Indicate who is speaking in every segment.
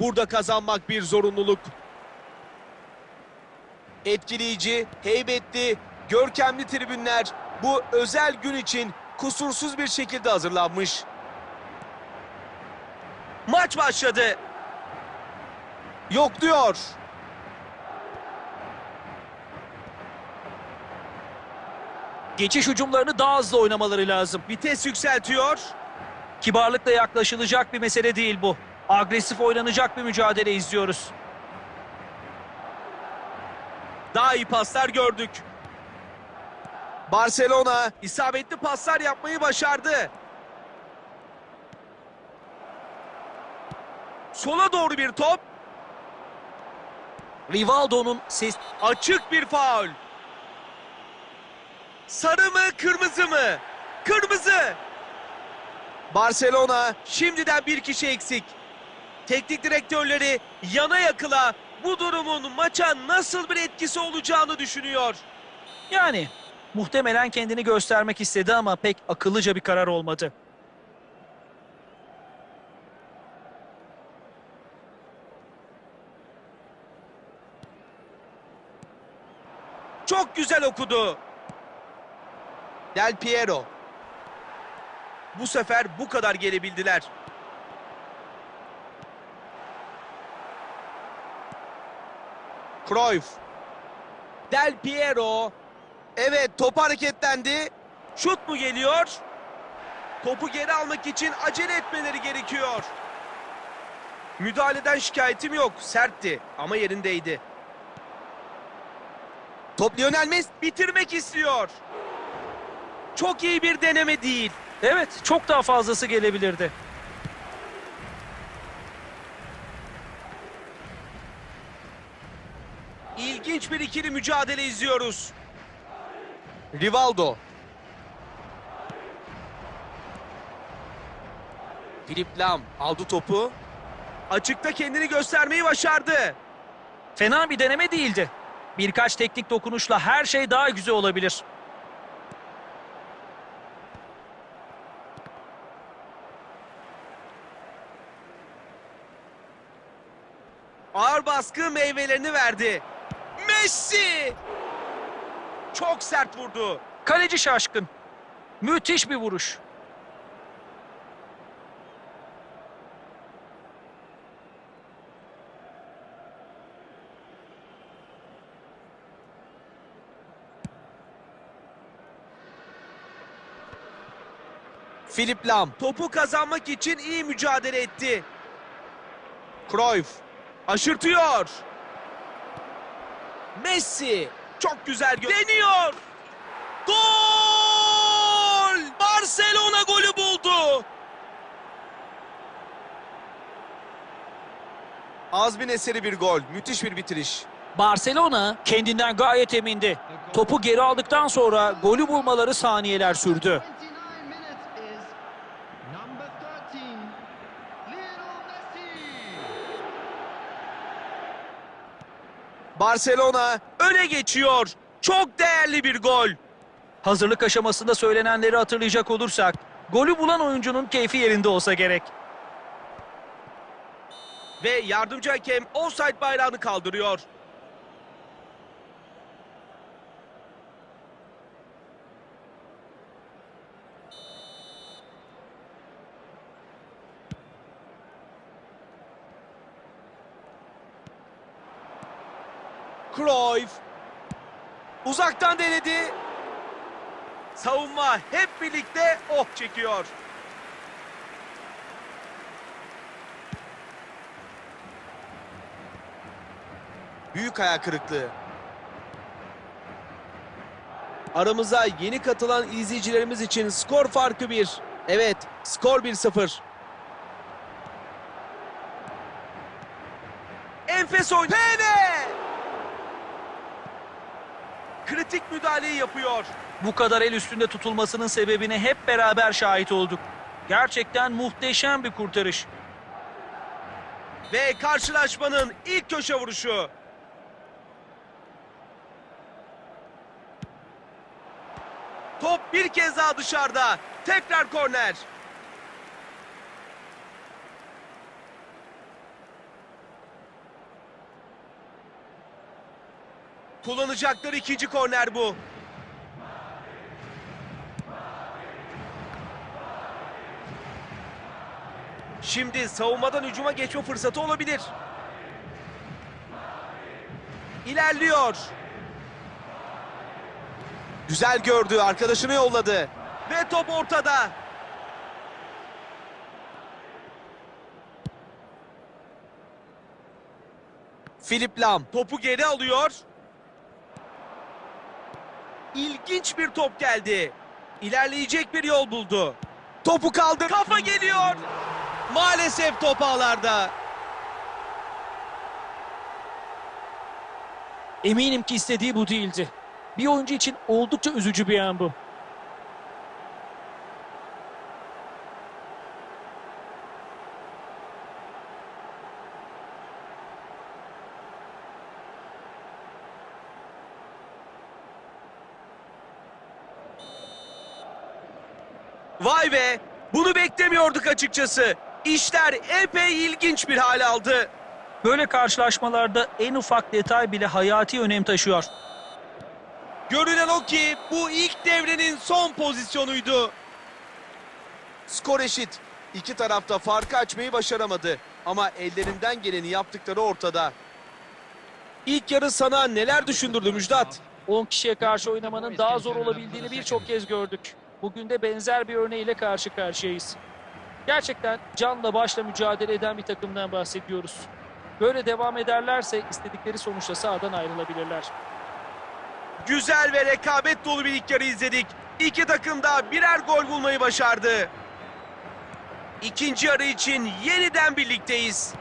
Speaker 1: Burada kazanmak bir zorunluluk. Etkileyici, heybetli, görkemli tribünler bu özel gün için kusursuz bir şekilde hazırlanmış. Maç başladı. Yok diyor.
Speaker 2: Geçiş hücumlarını daha hızlı oynamaları lazım.
Speaker 1: Vites yükseltiyor.
Speaker 2: Kibarlıkla yaklaşılacak bir mesele değil bu. Agresif oynanacak bir mücadele izliyoruz.
Speaker 1: Daha iyi paslar gördük. Barcelona isabetli paslar yapmayı başardı. Sola doğru bir top.
Speaker 2: Rivaldo'nun ses
Speaker 1: Açık bir faul. Sarı mı kırmızı mı? Kırmızı. Barcelona şimdiden bir kişi eksik. Teknik direktörleri yana yakıla bu durumun maça nasıl bir etkisi olacağını düşünüyor.
Speaker 2: yani muhtemelen kendini göstermek istedi ama pek akıllıca bir karar olmadı.
Speaker 1: Çok güzel okudu. Del Piero. Bu sefer bu kadar gelebildiler. Cruyff. Del Piero. Evet top hareketlendi. Şut mu geliyor? Topu geri almak için acele etmeleri gerekiyor. Müdahaleden şikayetim yok. Sertti ama yerindeydi. Top Lionel Messi bitirmek istiyor. Çok iyi bir deneme değil.
Speaker 2: Evet, çok daha fazlası gelebilirdi.
Speaker 1: İlginç bir ikili mücadele izliyoruz. Rivaldo. Filip Lam aldı topu. Açıkta kendini göstermeyi başardı.
Speaker 2: Fena bir deneme değildi. Birkaç teknik dokunuşla her şey daha güzel olabilir.
Speaker 1: Ağır baskı meyvelerini verdi. Messi! Çok sert vurdu.
Speaker 2: Kaleci şaşkın. Müthiş bir vuruş.
Speaker 1: Filip Lam topu kazanmak için iyi mücadele etti. Cruyff aşırtıyor. Messi çok güzel deniyor. Gol! Barcelona golü buldu. Azmin eseri bir gol. Müthiş bir bitiriş.
Speaker 2: Barcelona kendinden gayet emindi. Topu geri aldıktan sonra golü bulmaları saniyeler sürdü.
Speaker 1: Barcelona öne geçiyor. Çok değerli bir gol.
Speaker 2: Hazırlık aşamasında söylenenleri hatırlayacak olursak, golü bulan oyuncunun keyfi yerinde olsa gerek.
Speaker 1: Ve yardımcı hakem offside bayrağını kaldırıyor. Cruyff uzaktan denedi. Savunma hep birlikte oh çekiyor. Büyük hayal kırıklığı. Aramıza yeni katılan izleyicilerimiz için skor farkı 1. Evet, skor 1-0. Enfes oyun. Pene! Kritik müdahaleyi yapıyor.
Speaker 2: Bu kadar el üstünde tutulmasının sebebine hep beraber şahit olduk. Gerçekten muhteşem bir kurtarış.
Speaker 1: Ve karşılaşmanın ilk köşe vuruşu. Top bir kez daha dışarıda. Tekrar korner. Kullanacakları ikinci korner bu. Şimdi savunmadan hücuma geçme fırsatı olabilir. İlerliyor. Güzel gördü, arkadaşını yolladı. Ve top ortada. Philip Lam topu geri alıyor. İlginç bir top geldi. İlerleyecek bir yol buldu. Topu kaldır. Kafa geliyor. Maalesef top ağlarda.
Speaker 3: Eminim ki istediği bu değildi. Bir oyuncu için oldukça üzücü bir an bu.
Speaker 1: Beklemiyorduk açıkçası. İşler epey ilginç bir hal aldı.
Speaker 2: Böyle karşılaşmalarda en ufak detay bile hayati önem taşıyor.
Speaker 1: Görünen o ki bu ilk devrenin son pozisyonuydu. Skor eşit. İki tarafta farkı açmayı başaramadı. Ama ellerinden geleni yaptıkları ortada. İlk yarı sana neler düşündürdü Müjdat?
Speaker 3: 10 kişiye karşı oynamanın daha zor olabildiğini birçok kez gördük. Bugün de benzer bir örneğiyle karşı karşıyayız. Gerçekten canla başla mücadele eden bir takımdan bahsediyoruz. Böyle devam ederlerse istedikleri sonuçla sahadan ayrılabilirler.
Speaker 1: Güzel ve rekabet dolu bir ilk yarı izledik. İki takım da birer gol bulmayı başardı. İkinci yarı için yeniden birlikteyiz.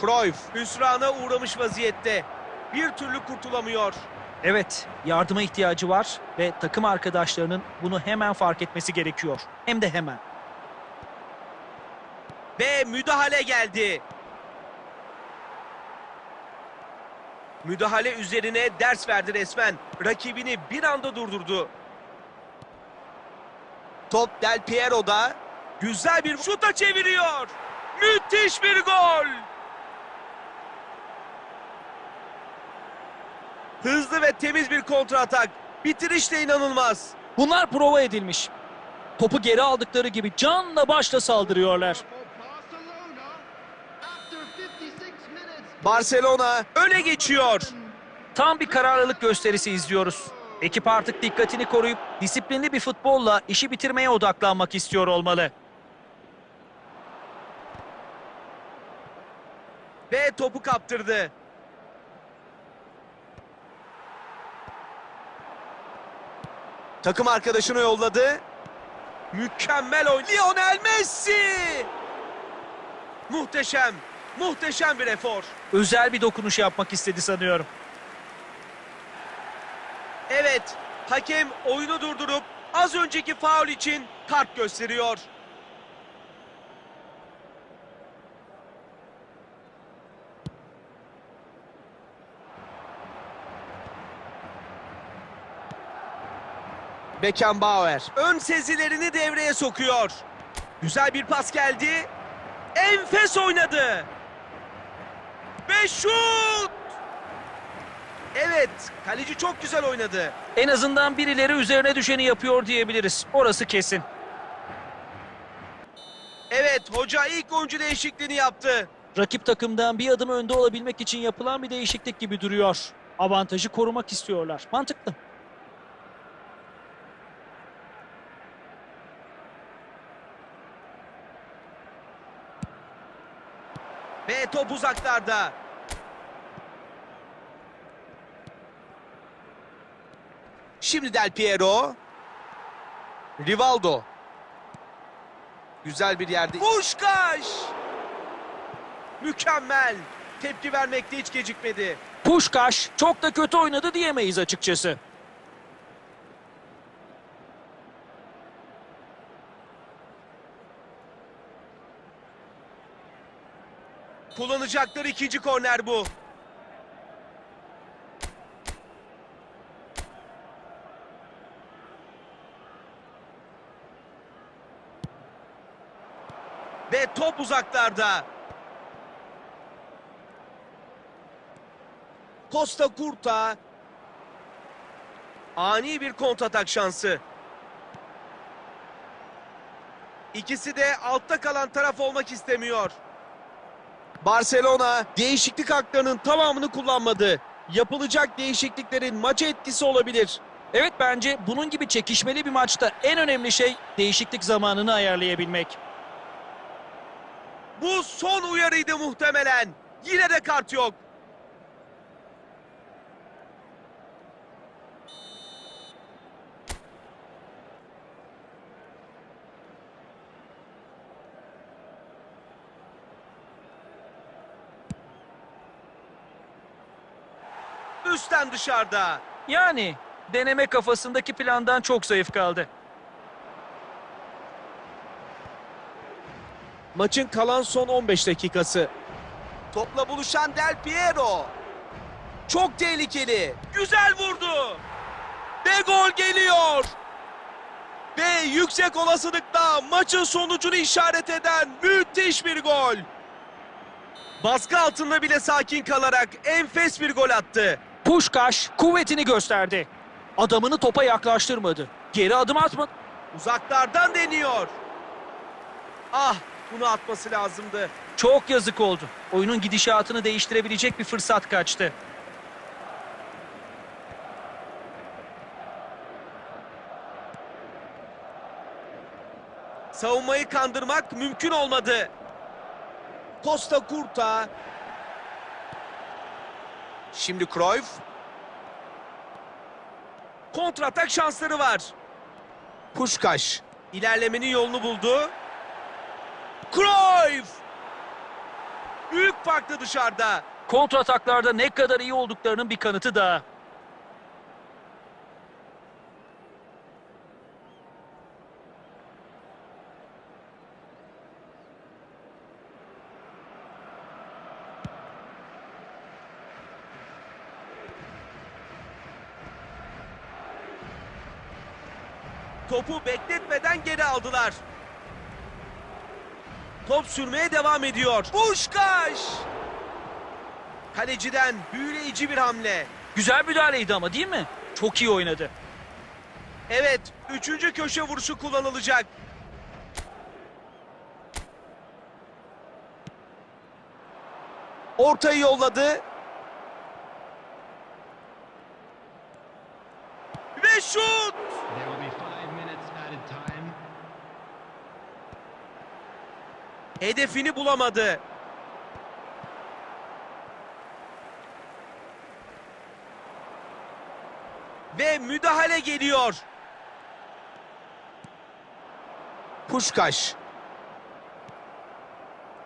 Speaker 1: Cruyff hüsrana uğramış vaziyette. Bir türlü kurtulamıyor.
Speaker 2: Evet, yardıma ihtiyacı var ve takım arkadaşlarının bunu hemen fark etmesi gerekiyor. Hem de hemen.
Speaker 1: Ve müdahale geldi. Müdahale üzerine ders verdi resmen. Rakibini bir anda durdurdu. Top Del Piero'da. Güzel bir şuta çeviriyor. Müthiş bir gol. Hızlı ve temiz bir kontra atak. Bitiriş de inanılmaz.
Speaker 3: Bunlar prova edilmiş. Topu geri aldıkları gibi canla başla saldırıyorlar.
Speaker 4: For Barcelona, after 56 minutes,
Speaker 1: Barcelona öne geçiyor.
Speaker 2: Tam bir kararlılık gösterisi izliyoruz. Ekip artık dikkatini koruyup disiplinli bir futbolla işi bitirmeye odaklanmak istiyor olmalı.
Speaker 1: Ve topu kaptırdı. Takım arkadaşını yolladı. Mükemmel oyun. Lionel Messi! Muhteşem, muhteşem bir efor.
Speaker 2: Özel bir dokunuş yapmak istedi sanıyorum.
Speaker 1: Evet, hakem oyunu durdurup az önceki faul için kart gösteriyor. Beckenbauer ön sezilerini devreye sokuyor. Güzel bir pas geldi. Enfes oynadı. Ve şut! Evet, kaleci çok güzel oynadı.
Speaker 2: En azından birileri üzerine düşeni yapıyor diyebiliriz. Orası kesin.
Speaker 1: Evet, hoca ilk oyuncu değişikliğini yaptı.
Speaker 3: Rakip takımdan bir adım önde olabilmek için yapılan bir değişiklik gibi duruyor. Avantajı korumak istiyorlar. Mantıklı.
Speaker 1: Ve top uzaklarda. Şimdi Del Piero. Rivaldo. Güzel bir yerde. Puşkaş! Mükemmel. Tepki vermekte hiç gecikmedi.
Speaker 3: Puşkaş çok da kötü oynadı diyemeyiz açıkçası.
Speaker 1: Kullanacakları ikinci korner bu. Ve top uzaklarda. Costa Curta. Ani bir kontratak şansı. İkisi de altta kalan taraf olmak istemiyor. Barcelona değişiklik haklarının tamamını kullanmadı. Yapılacak değişikliklerin maça etkisi olabilir.
Speaker 2: Evet bence bunun gibi çekişmeli bir maçta en önemli şey değişiklik zamanını ayarlayabilmek.
Speaker 1: Bu son uyarıydı muhtemelen. Yine de kart yok. Üstten dışarıda.
Speaker 2: Yani deneme kafasındaki plandan çok zayıf kaldı.
Speaker 1: Maçın kalan son 15 dakikası. Topla buluşan Del Piero. Çok tehlikeli. Güzel vurdu. Ve gol geliyor. Ve yüksek olasılıkla maçın sonucunu işaret eden müthiş bir gol. Baskı altında bile sakin kalarak enfes bir gol attı.
Speaker 2: Puşkaş kuvvetini gösterdi. Adamını topa yaklaştırmadı. Geri adım atmadı.
Speaker 1: Uzaklardan deniyor. Ah bunu atması lazımdı.
Speaker 2: Çok yazık oldu. Oyunun gidişatını değiştirebilecek bir fırsat kaçtı.
Speaker 1: Savunmayı kandırmak mümkün olmadı. Costa Curta. Şimdi Cruyff. Kontratak şansları var. Puşkaş ilerlemenin yolunu buldu. Cruyff! Büyük farklı dışarıda.
Speaker 2: Kontrataklarda ne kadar iyi olduklarının bir kanıtı daha.
Speaker 1: Topu bekletmeden geri aldılar. Top sürmeye devam ediyor. Puşkaş! Kaleciden büyüleyici bir hamle.
Speaker 2: Güzel müdahaleydi ama değil mi? Çok iyi oynadı.
Speaker 1: Evet, üçüncü köşe vuruşu kullanılacak. Ortayı yolladı. Hedefini bulamadı. Ve müdahale geliyor. Puşkaş.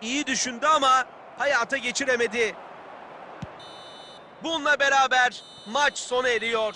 Speaker 1: İyi düşündü ama hayata geçiremedi. Bununla beraber maç sona eriyor.